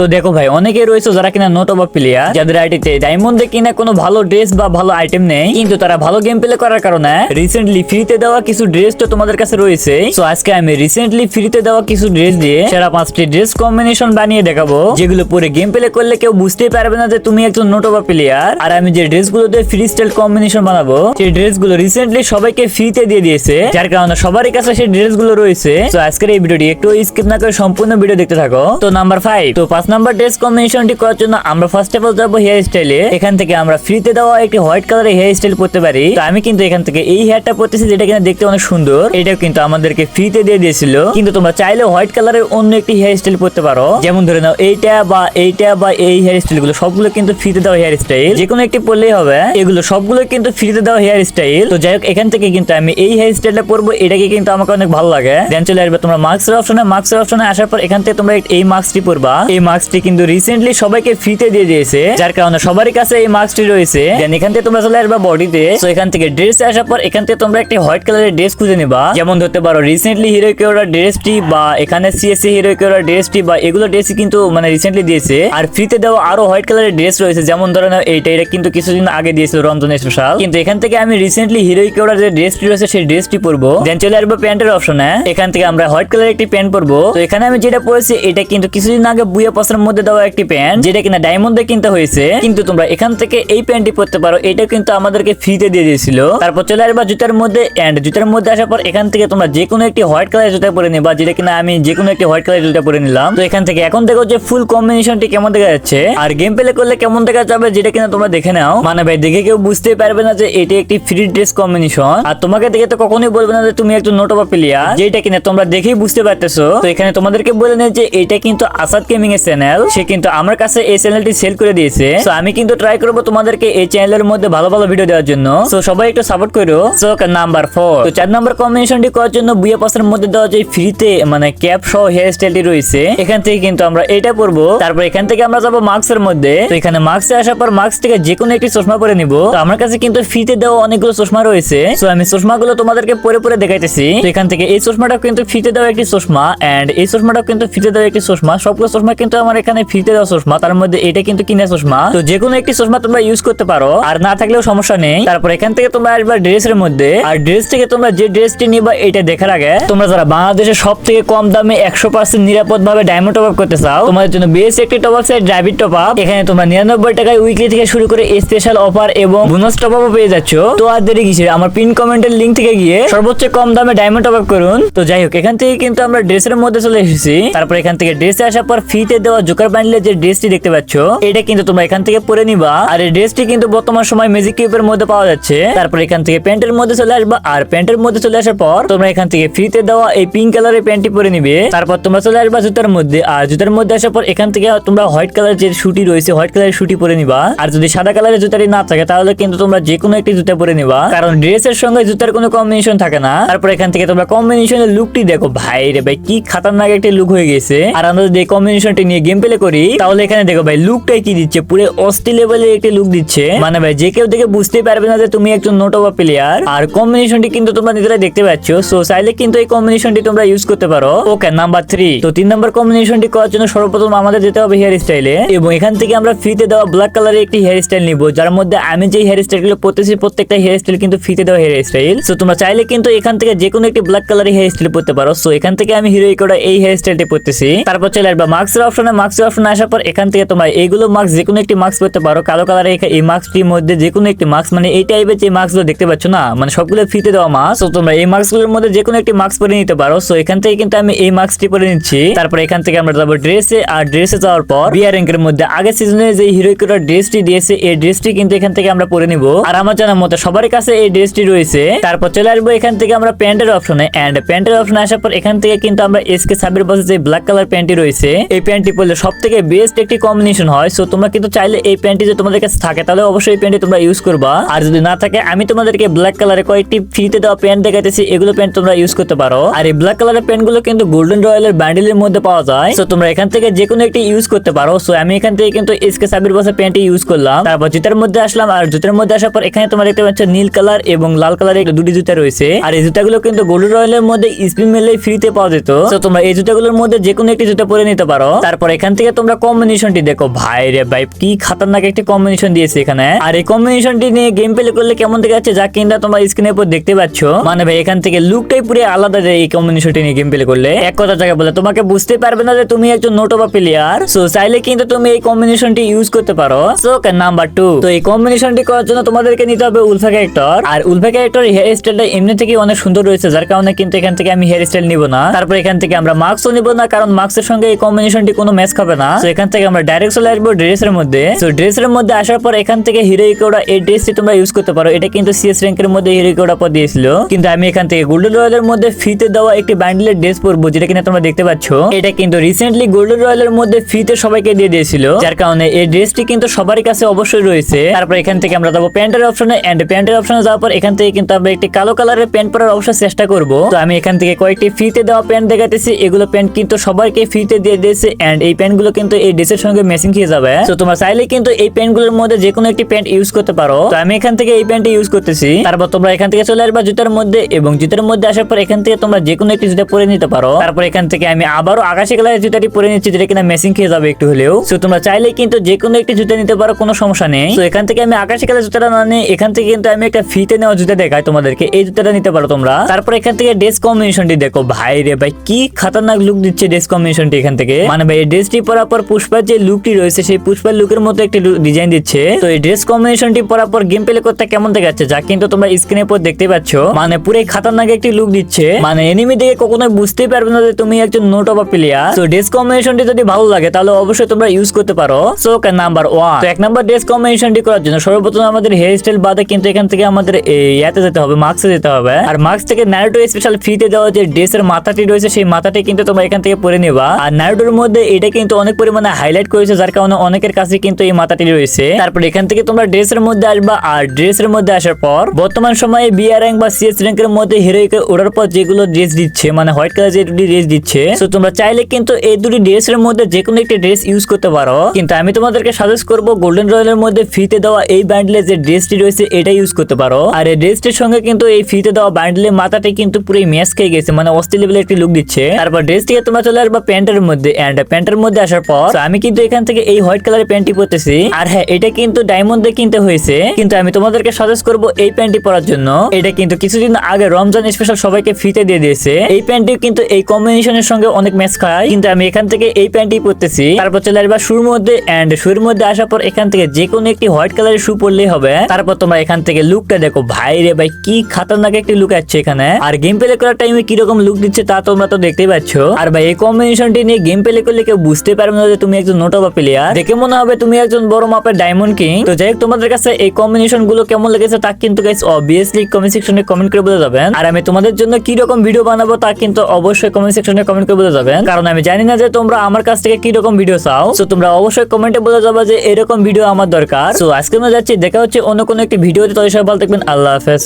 তো দেখো ভাই অনেকে রয়েছে যারা কিনা নোট অফ প্লেয়ার যাদের আইটিতে ডায়মন্ডে কিনা কোনো ভালো ড্রেস বা ভালো আইটেম নেই, কিন্তু তারা ভালো গেম প্লে করার কারণে রিসেন্টলি ফ্রিতে দেওয়া কিছু ড্রেস তো তোমাদের কাছে রয়েছে। তো আজকে আমি রিসেন্টলি ফ্রিতে দেওয়া কিছু ড্রেস দিয়ে সেরা পাঁচটি ড্রেস কম্বিনেশন বানিয়ে দেখাবো, যেগুলো পরে গেম প্লে করলে কেউ বুঝতেই পারবে না যে তুমি একজন নোট অফ প্লেয়ার আর আমি যে ড্রেসগুলো দিয়ে ফ্রি স্টাইল কম্বিনেশন বানাবো, সেই ড্রেসগুলো রিসেন্টলি সবাইকে ফ্রিতে দিয়ে দিয়েছে, যার কারণে সবারই কাছে সেই ড্রেসগুলো রয়েছে। তো আজকের এই ভিডিওটি একটু স্কিপ না করে সম্পূর্ণ ভিডিও দেখতে থাকো। তো নাম্বার ফাইভ তো পাঁচ নাম্বার ড্রেস কম্বিনেশনটি করার জন্য আমরা ফার্স্ট অফ অল যাব হেয়ার স্টাইলে এখান থেকে আমরা ফ্রিতে দেওয়া একটি হোয়াইট কালারের হেয়ার স্টাইল করতে পারি। তো আমি কিন্তু এখান থেকে এই হেয়ারটা পরতেছি যেটা কিনা দেখতে অনেক সুন্দর। এটাও কিন্তু আমাদেরকে ফ্রিতে দিয়ে দিয়েছিল। কিন্তু তোমরা চাইলে হোয়াইট কালারের অন্য একটি হেয়ার স্টাইল করতে পারো। যেমন ধরে নাও এইটা বা এইটা বা এই হেয়ার স্টাইলগুলো সবগুলো কিন্তু ফ্রিতে দেওয়া হেয়ার স্টাইল যে কোনো একটি পরলেই হবে। এগুলো সবগুলো কিন্তু ফ্রিতে দেওয়া হেয়ার স্টাইল তো যাই হোক, এখান থেকে কিন্তু আমি এই হেয়ার স্টাইলটা পরবো। এটাকে কিন্তু আমাকে অনেক ভালো লাগে। দেন চলে আসবে তোমরা মাস্কের অপশনে মাস্কের অপশনে আসার পর এখান থেকে তোমরা এই মাস্কটি পরবা। এই মাস্কটি কিন্তু রিসেন্টলি সবাইকে ফ্রিতে দিয়ে দিয়েছে, যার কারণে সবারই কাছে এই মাস্কটি রয়েছে। দেন এখান থেকে তোমরা চলে আসবা বডিতে তো এখান থেকে ড্রেস আসার পর এখান থেকে তোমরা একটি হোয়াইট কালারের ড্রেস খুঁজে নিবা। যেমন ধরতে পারো রিসেন্টলি হিরো কেওরা ড্রেসটি বা এখানে সিএসসি হিরো কেওরা ড্রেসটি বা এগুলো ড্রেসই কিন্তু মানে রিসেন্টলি দিয়েছে। আর ফ্রিতে দেওয়া আরও হোয়াইট কালারের ড্রেস রয়েছে, যেমন ধরে নাও এইটা, এটা কিন্তু কিছুদিন আগে দিয়েছিল রমজান স্পেশাল কিন্তু এখান থেকে আমি রিসেন্টলি হিরো কেওরা যে ড্রেসটি রয়েছে, সেই ড্রেসটি পরবো। দেন চলে আসব প্যান্টের অপশনে এখান থেকে আমরা হোয়াইট কালারের একটি প্যান্ট পরবো। তো এখানে আমি যেটা পরেছি, এটা কিন্তু কিছুদিন আগে বুয়া পসের মধ্যে দেওয়া একটি প্যান্ট যেটা কিনা ডায়মন্ডে কিনতে হয়েছে। কিন্তু তোমরা এখান থেকে এই প্যান্টটি পরতে পারো। এটা কিন্তু আমাদেরকে ফ্রিতে দিয়ে দিয়েছিল। তারপর চলে আসবা জুতার মধ্যে এন্ড জুতার মধ্যে আসার পর এখান থেকে তোমরা যে কোনো একটি হোয়াইট কালারের জুতা পরে নিবা, যেটা কিনা আমি যে কোনো একটি হোয়াইট কালারের জুতা পরে নিলাম। তো এখান থেকে এখন দেখো যে ফুল কম্বিনেশনটি কেমন দেখা যাচ্ছে। আর গেম প্লে করলে কেমন দেখা যাবে, যেটা কিনা তোমরা দেখে নাও। মানে ভাই, দেখে কেউ বুঝতেই পারবে না যে এটি একটি ফ্রি ড্রেস কম্বিনেশন আর তোমাকে দেখে তো কখনোই বলবে না যে তুমি একজন অফ প্লেয়ার যেটা কিনা তোমরা দেখেই বুঝতে পারতেছো। তো এখানে তোমাদেরকে বলে নেই যে এটা কিন্তু আসাদ গেমিং এর চ্যানেল সে কিন্তু আমার কাছে এই চ্যানেলটি সেল করে দিয়েছে। তো আমি কিন্তু ট্রাই করব তোমাদেরকে এই চ্যানেলের মধ্যে ভালো ভালো ভিডিও দেওয়ার জন্য। তো সবাই একটু সাপোর্ট করো। সো নাম্বার ফোর তো চার নাম্বার কম্বিনেশনটি করার জন্য বুয়া পাসের মধ্যে দেওয়া যে ফ্রিতে মানে ক্যাপ সহ হেয়ার স্টাইলটি রয়েছে, এখান থেকে কিন্তু আমরা এটা পরবো তারপর এখান থেকে আমরা যাব মাস্কের মধ্যে। তো এখানে মাস্কে আসার পর মাস্ক থেকে যে কোনো একটি চশমা পরে নিব। তো আমার কাছে কিন্তু ফ্রিতে দেওয়া অনেকগুলো চশমা রয়েছে। তো আমি চশমাগুলো তোমাদেরকে পরে পরে দেখাইতেছি। তো এখান থেকে এই চশমাটা কিন্তু ফ্রিতে দেওয়া একটি চশমা। এন্ড এই চশমাটা কিন্তু ফ্রিতে দেওয়া একটি চশমা। সবগুলো চশমা কিন্তু আমার এখানে ফ্রিতে দেওয়া চশমা, তার মধ্যে এটা কিন্তু কিনা চশমা। তো যে কোনো একটি চশমা তোমরা ইউজ করতে পারো, আর না থাকলেও সমস্যা নেই। তারপর এখান থেকে তোমরা আসবে ড্রেসের মধ্যে, আর ড্রেস থেকে তোমরা যে ড্রেসটি নিবা, এটা দেখার আগে তোমরা যারা বাংলাদেশের সব থেকে কম দামে একশো পার্সেন্ট নিরাপদ ভাবে ডায়মন্ড টপ আপ করতে চাও, তোমাদের জন্য বেশ একটি top up site driving top up এখানে তোমরা নিরানব্বই টাকায় উইকলি থেকে শুরু করে স্পেশাল অফার এবং বোনাস টপ আপও পেয়ে যাচ্ছ। তো আর দেরি কিসের? আমার পিন কমেন্টের লিঙ্ক থেকে গিয়ে সর্বোচ্চ কম দামে ডায়মন্ড টপ আপ করুন। তো যাই হোক, এখান থেকে কিন্তু আমরা ড্রেসের মধ্যে চলে এসেছি। তারপর এখান থেকে ড্রেসে আসার পর ফ্রিতে দেওয়া জোকার বান্ডেলের যে ড্রেসটি দেখতে পাচ্ছ, এটা কিন্তু তোমরা এখান থেকে পরে নিবা। আর এই ড্রেসটি কিন্তু বর্তমান সময় ম্যাজিক কিউবের মধ্যে পাওয়া যাচ্ছে। তারপর এখান থেকে প্যান্টের মধ্যে চলে আসবা। আর প্যান্টের মধ্যে চলে আসার পর, তোমরা এখান থেকে ফ্রিতে দেওয়া এই পিঙ্ক কালারের প্যান্টটি পরে নিবে। তারপর তোমরা চলে আসবা জুতার মধ্যে। আর জুতার মধ্যে আসার পর এখান থেকে তোমরা হোয়াইট কালার যে শুটি রয়েছে, হোয়াইট কালারের শুটি পরে নিবা। আর যদি সাদা কালারের জুতাটি না থাকে, তাহলে কিন্তু তোমরা যে কোনো একটি জুতা পরে নিবা। কারণ ড্রেসের সঙ্গে জুতার কোনো কম্বিনেশন থাকে না। তারপর এখান থেকে তোমরা কম্বিনেশনের লুকটি দেখো। ভাই রে ভাই, কি খাতারনাক একটা লুক হয়ে গেছে। আর আমরা যদি এই কম্বিনেশনটি নিয়ে গেম প্লে করি, তাহলে এখানে দেখো ভাই লুকটাই কি দিচ্ছে? পুরো অস্থি লেভেলের একটি লুক দিচ্ছে। মানে ভাই, যে কেউ দেখে বুঝতেই পারবে না যে তুমি একজন নোট অফ প্লেয়ার আর কম্বিনেশনটি কিন্তু তোমরা নিজেরাই দেখতে পাচ্ছ। সো চাইলে কিন্তু এই কম্বিনেশনটি তোমরা ইউজ করতে পারো। ওকে নাম্বার থ্রি তো তিন নাম্বার কম্বিনেশনটি করার জন্য সর্বপ্রথম আমাদের যেতে হবে হেয়ার স্টাইলে এবং এখান থেকে আমরা ফ্রিতে দেওয়া ব্ল্যাক কালারের একটি হেয়ার স্টাইল নিব। যার মধ্যে আমি যে হেয়ার স্টাইলগুলো পড়তেছি প্রত্যেকটা হেয়ার স্টাইল কিন্তু ফ্রিতে দেওয়া হেয়ার স্টাইল সো তোমরা চাইলে কিন্তু এখান থেকে যে কোনো একটি ব্ল্যাক কালারের হেয়ার স্টাইল পড়তে পারো। সো এখান থেকে আমি হিরো করে এই হেয়ার স্টাইলটি পড়তেছি তারপর চলে আসবা মাস্কের অপশনে মাস্কের অপশনে আসার পর এখান থেকে তোমরা এইগুলো মাস্ক যে কোনো একটি মাস্ক পড়তে পারো। কালো কালারের এই মাস্কটির মধ্যে যে কোনো একটি মাস্ক মানে এই টাইপের যে মাস্ক দেখতে পাচ্ছ না মানে সবগুলো ফ্রিতে দেওয়া মাস্ক তো তোমরা এই মাস্কগুলোর মধ্যে যে কোনো একটি মাস্ক পরে নিতে পারো। সো এখান থেকে কিন্তু আমি এই মাস্কটি পরে নিচ্ছি। তারপর এখান থেকে আমরা যাব ড্রেসে আর ড্রেসে যাওয়ার পর বিয়ার র্যাঙ্কের মধ্যে আগের সিজনে যে হিরো করার ড্রেসটি দিয়েছে, এই ড্রেসটি কিন্তু এখান থেকে আমরা পরে নিব। আর আমার জানার মতো সবার কাছে এই ড্রেসটি রয়েছে। তারপর চলে আসব এখান থেকে আমরা প্যান্টের অপশনে এন্ড প্যান্টের অপশনে আসার পর এখান থেকে কিন্তু আমরা এসকে সাবির বসে যে ব্ল্যাক কালার প্যান্টটি রয়েছে, এই প্যান্টটি পরলে সব থেকে বেস্ট একটি কম্বিনেশন হয় সো তোমরা কিন্তু চাইলে এই প্যান্টটি যদি তোমাদের কাছে থাকে, তাহলে অবশ্যই এই প্যান্টটি তোমরা ইউজ করবা। আর যদি না থাকে, আমি তোমাদেরকে ব্ল্যাক কালারে কয়েকটি ফ্রিতে দেওয়া প্যান্ট দেখাতেছি এগুলো প্যান্ট তোমরা ইউজ করতে পারো। আর এই ব্ল্যাক কালারের প্যান্টগুলো কিন্তু গোল্ডেন রয়্যালের ব্যান্ডেলের মধ্যে পাওয়া যায় সো তোমরা এখান থেকে যে কোনো একটি ইউজ করতে পারো। সো আমি এখান থেকে কিন্তু এসকে সাবির বসে প্যান্টটি ইউজ করলাম। তারপর জুতার মধ্যে আসলাম, আর জুতার মধ্যে আসার পর এখানে তোমরা দেখতে পাচ্ছ নীল কালার এবং লাল কালারের দুটি জুতা রয়েছে। আর এই জুতাগুলো কিন্তু গোল্ডেন রয়্যালের মধ্যে স্পিন মেলে ফ্রিতে পাওয়া যেত। তো তোমরা এই জুতাগুলোর মধ্যে যে কোনো একটি জুতা পরে নিতে পারো। তারপর এখান থেকে তোমরা কম্বিনেশনটি দেখো। ভাই রে ভাই, কি খাতারনাক একটি কম্বিনেশন দিয়েছে এখানে। আর এই কম্বিনেশনটি নিয়ে গেম প্লে করলে কেমন দেখা যাচ্ছে? যা কিনা তোমরা স্ক্রিনের উপর দেখতে পাচ্ছ। মানে ভাই, এখান থেকে লুকটাই পুরো আলাদা যায় এই কম্বিনেশনটি নিয়ে গেম প্লে করলে। এক কথা জায়গা বলে, তোমাকে বুঝতে পারবে না যে তুমি একজন নোটো বা প্লেয়ার সো চাইলে কিন্তু তুমি এই কম্বিনেশনটি ইউজ করতে পারো। সো নাম্বার টু তো এই কম্বিনেশনটি করার জন্য তোমাদেরকে নিতে হবে উলফা ক্যারেক্টর আর উলফা ক্যারেক্টর হেয়ার স্টাইলটা এমনি থেকে অনেক সুন্দর রয়েছে, যার কারণে কিন্তু এখান থেকে আমি হেয়ার স্টাইল নিব না। তারপর এখান থেকে আমরা মাস্কও নিব না, কারণ মাস্কের সঙ্গে এই কম্বিনেশনটি কোনো ম্যাচ খাবে না। তো এখান থেকে আমরা ডাইরেক্ট চলে আসব ড্রেসের মধ্যে। তো ড্রেসের মধ্যে আসার পর এখান থেকে হিরো ইকোডা এই ড্রেসটি তোমরা ইউজ করতে পারো। এটা কিন্তু সিএস র্যাঙ্কের মধ্যে হিরো ইকোডা পর দিয়েছিল। কিন্তু আমি এখান থেকে গোল্ডেন রয়্যালের মধ্যে ফ্রিতে দেওয়া একটি ব্যান্ডেলের ড্রেস পরবো, যেটা কিনা তোমরা দেখতে পাচ্ছ। এটা কিন্তু রিসেন্টলি গোল্ডেন রয়্যালের মধ্যে ফ্রিতে সবাইকে দিয়ে দিয়েছিল। যার কারণে এই ড্রেসটি কিন্তু সবারই কাছে অবশ্যই রয়েছে। তারপর এখান থেকে আমরা যাব প্যান্টের অপশনে এন্ড প্যান্টের অপশনে যাওয়ার পর এখান থেকে কিন্তু আমরা একটি কালো কালারের প্যান্ট পরার অবশ্যই চেষ্টা করব। তো আমি এখান থেকে কয়েকটি ফিতে দেওয়া প্যান্ট দেখাতেছি। এগুলো প্যান্ট কিন্তু সবাইকে ফিতে দিয়ে দিয়েছে। এই প্যান্টগুলো কিন্তু এই ড্রেসের সঙ্গে ম্যাচিং খেয়ে যাবে। তো তোমরা চাইলে কিন্তু এই প্যান্টগুলোর মধ্যে যে কোনো একটি প্যান্ট ইউজ করতে পারো। তো আমি এখান থেকে এই প্যান্ট ইউজ করতেছি। তারপর তোমরা এখান থেকে চলে আসবা জুতার মধ্যে এবং জুতার মধ্যে আসার পর এখান থেকে তোমরা যে কোনো একটি জুতা পরে নিতে পারো। তারপর এখান থেকে আমি আবারও আকাশি কালারের জুতাটি পরে নিচ্ছি, যেটা কিনা ম্যাচিং খেয়ে যাবে একটু হলেও। তো তোমরা চাইলে কিন্তু যে কোনো একটি জুতা নিতে পারো, কোনো সমস্যা নেই। তো এখান থেকে আমি আকাশি কালার জুতাটা না নিয়ে এখান থেকে কিন্তু আমি একটা ফিতে নেওয়া জুতা দেখাই তোমাদেরকে। এই জুতাটা নিতে পারো তোমরা। তারপর এখান থেকে ড্রেস কম্বিনেশনটি দেখো। ভাই রে ভাই, কি খাতারনাক লুক দিচ্ছে ড্রেস কম্বিনেশনটি এখান থেকে। মানে ভাই এই ড্রেসটি পরার পর পুষ্পার যে লুকটি রয়েছে, সেই পুষ্পার লুকের মতো একটি ডিজাইন দিচ্ছে। তো এই ড্রেস কম্বিনেশনটি পরার পর গেম প্লে করতে কেমন দেখাচ্ছে? যা কিন্তু তোমরা স্ক্রিনের উপর দেখতে পাচ্ছ। মানে পুরো খাতারনাক একটি লুক দিচ্ছে। মানে এনিমি দেখে কখনোই বুঝতেই পারবে না যে তুমি একজন নোট অফ প্লেয়ার তো ড্রেস কম্বিনেশনটি যদি ভালো লাগে, তাহলে অবশ্যই তোমরা ইউজ করতে পারো। সো নাম্বার ওয়ান তো এক নাম্বার ড্রেস কম্বিনেশনটি করার জন্য সর্বপ্রথম আমাদের হেয়ার স্টাইল বাদে কিন্তু এখান থেকে আমাদের এই ইয়াতে যেতে হবে মাস্কে যেতে হবে। আর মাস্ক থেকে নারুটো স্পেশাল ফ্রিতে দেওয়া যে ড্রেসের মাথাটি রয়েছে, সেই মাথাটি কিন্তু তোমরা এখান থেকে পরে নিবা। আর নারুটোর মধ্যে এটা কিন্তু অনেক পরিমাণে হাইলাইট করেছে, যার কারণে অনেকের কাছে কিন্তু এই মাথাটি রয়েছে। তারপর এখান থেকে তোমরা ড্রেসের মধ্যে আসবা, আর ড্রেসের মধ্যে আসার পর বর্তমান সময়ে বিআর র্যাঙ্ক বা সিএস র্যাঙ্কের মধ্যে হিরোইকে ওঠার পর যেগুলো ড্রেস দিচ্ছে মানে হোয়াইট কালার যে দুটি ড্রেস দিচ্ছে তো তোমরা চাইলে কিন্তু এই দুটি ড্রেসের মধ্যে যে কোনো একটি ড্রেস ইউজ করতে পারো। কিন্তু আমি তোমাদেরকে সাজেস্ট করব গোল্ডেন রয়্যালের মধ্যে ফ্রিতে দেওয়া এই ব্যান্ডেলে যে ড্রেসটি রয়েছে, এটা ইউজ করতে পারো। আর এই ড্রেসটির সঙ্গে কিন্তু এই ফ্রিতে দেওয়া ব্যান্ডেলের মাথাটি কিন্তু পুরো ম্যাচ খেয়ে গেছে মানে অস্থির লেভেলের একটি লুক দিচ্ছে। তারপর ড্রেসটিকে তোমরা চলে আসবা প্যান্টের মধ্যে এন্ড প্যান্টের মধ্যে আসার পর আমি কিন্তু এখান থেকে এই হোয়াইট কালারের প্যান্টটি পরতেছি। আর হ্যাঁ এটা কিন্তু ডায়মন্ড দিয়ে কিনতে হয়েছে। কিন্তু আমি তোমাদেরকে সাজেস্ট করব এই প্যান্টটি পরার জন্য। এটা কিন্তু কিছুদিন আগে রমজান স্পেশাল সবাইকে ফ্রিতে দিয়ে দিয়েছে। এই প্যান্টটি কিন্তু এই কম্বিনেশনের সঙ্গে অনেক ম্যাচ খায়। কিন্তু আমি এখান থেকে এই প্যান্টটি পরতেছি। তারপর চলে আসবা শুর মধ্যে এন্ড শুর মধ্যে আসার পর এখান থেকে যে কোনো একটি হোয়াইট কালারের শু পরলেই হবে। তারপর তোমরা এখান থেকে লুকটা দেখো। ভাই রে ভাই, কি খাতারনাক একটি লুক আছে এখানে। আর গেম প্লে করার টাইমে কীরকম লুক দিচ্ছে তা তোমরা তো দেখতেই পাচ্ছ। আর ভাই, এই কম্বিনেশনটি নিয়ে গেম প্লে করলে কেউ বুঝতে পারবে না যে তুমি একজন নোট অফ প্লেয়ার দেখে মনে হবে তুমি একজন বড় মাপের ডায়মন্ড কিং তো যাই হোক, তোমাদের কাছে এই কম্বিনেশনগুলো কেমন লেগেছে তা কিন্তু গাইস অবভিয়াসলি কমেন্ট সেকশনে কমেন্ট করে বলে যাবেন। আর আমি তোমাদের জন্য কি রকম ভিডিও বানাবো তা কিন্তু অবশ্যই কমেন্ট সেকশনে কমেন্ট করে বলে যাবেন। কারণ আমি জানি না যে তোমরা আমার কাছ থেকে কি রকম ভিডিও চাও। তো তোমরা অবশ্যই কমেন্টে বলে যাবে যে এরকম ভিডিও আমার দরকার। তো আজকে আমরা যাচ্ছি, দেখা হচ্ছে অন্য কোনো একটি ভিডিওতে তবে সবাই ভালো থাকবেন, আল্লাহ হাফেজ।